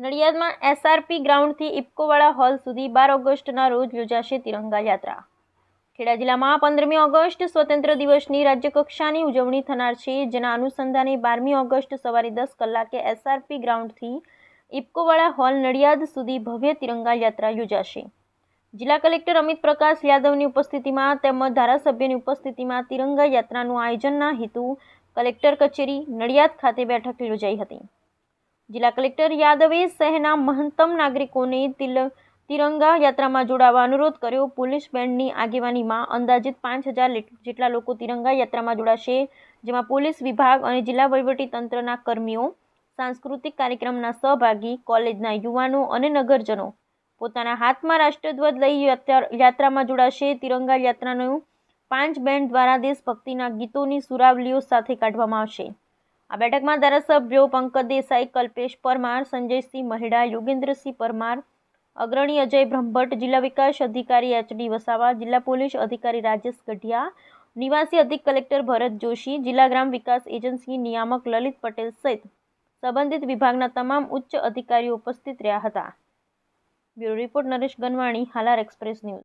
નડિયાદમાં SRP ગ્રાઉન્ડથી ઇફકોવાળા hall સુધી બાર ઓગસ્ટના રોજ યોજાશે તિરંગા યાત્રા. ખેડા જિલ્લામાં પંદરમી ઓગસ્ટ સ્વતંત્ર દિવસની રાજ્યકક્ષાની ઉજવણી થનાર છે, જેના અનુસંધાને બારમી ઓગસ્ટ સવારે દસ કલાકે એસઆરપી ગ્રાઉન્ડથી ઇફકોવાળા હોલ નડિયાદ સુધી ભવ્ય તિરંગા યાત્રા યોજાશે. જિલ્લા કલેક્ટર અમિત પ્રકાશ યાદવની ઉપસ્થિતિમાં તેમજ ધારાસભ્યની ઉપસ્થિતિમાં તિરંગા યાત્રાનું આયોજનના હેતુ કલેક્ટર કચેરી નડિયાદ ખાતે બેઠક યોજાઈ હતી. જિલ્લા કલેક્ટર યાદવે શહેરના મહત્તમ નાગરિકોને તિલ, તિરંગા યાત્રામાં જોડાવા અનુરોધ કર્યો. પોલીસ બેન્ડની આગેવાનીમાં અંદાજિત પાંચ હજાર જેટલા લોકો તિરંગા યાત્રામાં જોડાશે, જેમાં પોલીસ વિભાગ અને જિલ્લા વહીવટીતંત્રના કર્મીઓ, સાંસ્કૃતિક કાર્યક્રમના સહભાગી, કોલેજના યુવાનો અને નગરજનો પોતાના હાથમાં રાષ્ટ્રધ્વજ લઈ યાત્રા, યાત્રામાં જોડાશે. તિરંગા યાત્રાનું પાંચ બેન્ડ દ્વારા દેશભક્તિના ગીતોની સુરાવલીઓ સાથે કાઢવામાં આવશે. આ બેઠકમાં ધારાસભ્યો પંકજ દેસાઈ, કલ્પેશ પરમાર, સંજયસિંહ મહેડા, યોગેન્દ્રસિંહ પરમાર, અગ્રણી અજય બ્રહ્મભટ્ટ, જિલ્લા વિકાસ અધિકારી એચડી વસાવા, જિલ્લા પોલીસ અધિકારી રાજેશ ગઢિયા, નિવાસી અધિક કલેક્ટર ભરત જોશી, જિલ્લા ગ્રામ વિકાસ એજન્સી નિયામક લલિત પટેલ સહિત સંબંધિત વિભાગના તમામ ઉચ્ચ અધિકારીઓ ઉપસ્થિત રહ્યા હતા. Bureau report Naresh Ganwani, Halar express news.